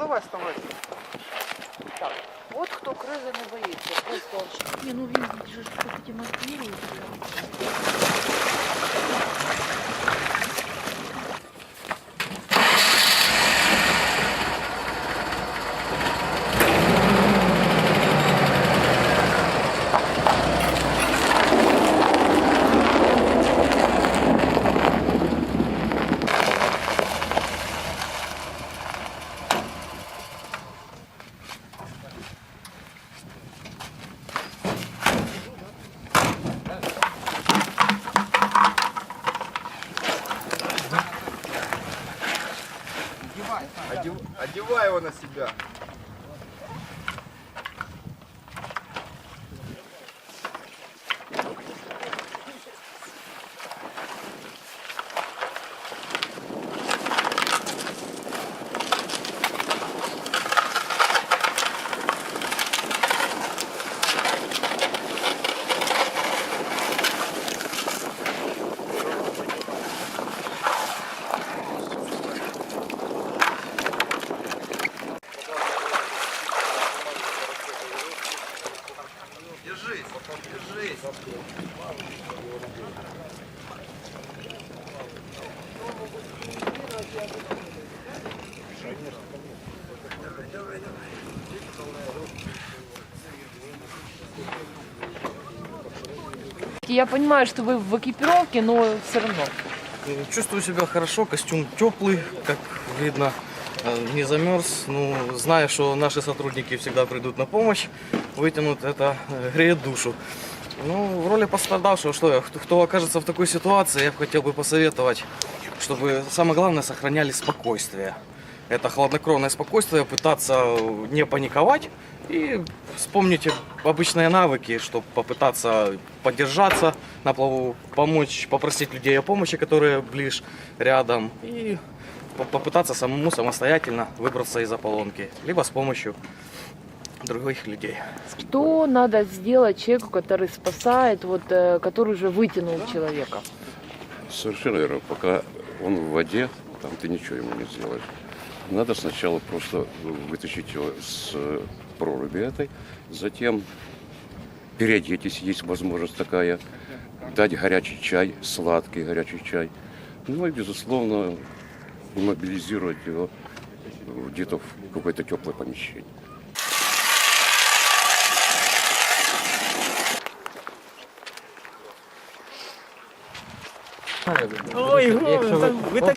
давай вставай. От хто кризи не боїться, просто Не, ну видите как эти материи. Одев- одевай его на себя. Я понимаю, что вы в экипировке, но все равно. Чувствую себя хорошо, костюм теплый, как видно, не замерз. Ну, зная, что наши сотрудники всегда придут на помощь, вытянут это э, греет душу. Ну, в роли пострадавшего, что я, кто, окажется в такой ситуации, я бы хотел бы посоветовать, чтобы самое главное сохраняли спокойствие. Это хладнокровное спокойствие, пытаться не паниковать и вспомнить обычные навыки, чтобы попытаться поддержаться на плаву, помочь, попросить людей о помощи, которые ближе рядом, и попытаться самому самостоятельно выбраться из ополонки, либо с помощью других людей. Что надо сделать человеку, который спасает, вот, э, который уже вытянул человека? Совершенно верно. Пока он в воде, там ты ничего ему не сделаешь. Надо сначала просто вытащить его с проруби этой, затем переодеть, если есть возможность такая, дать горячий чай, сладкий горячий чай. Ну и, безусловно, иммобилизировать его где-то в какое-то теплое помещение. Ой, ви так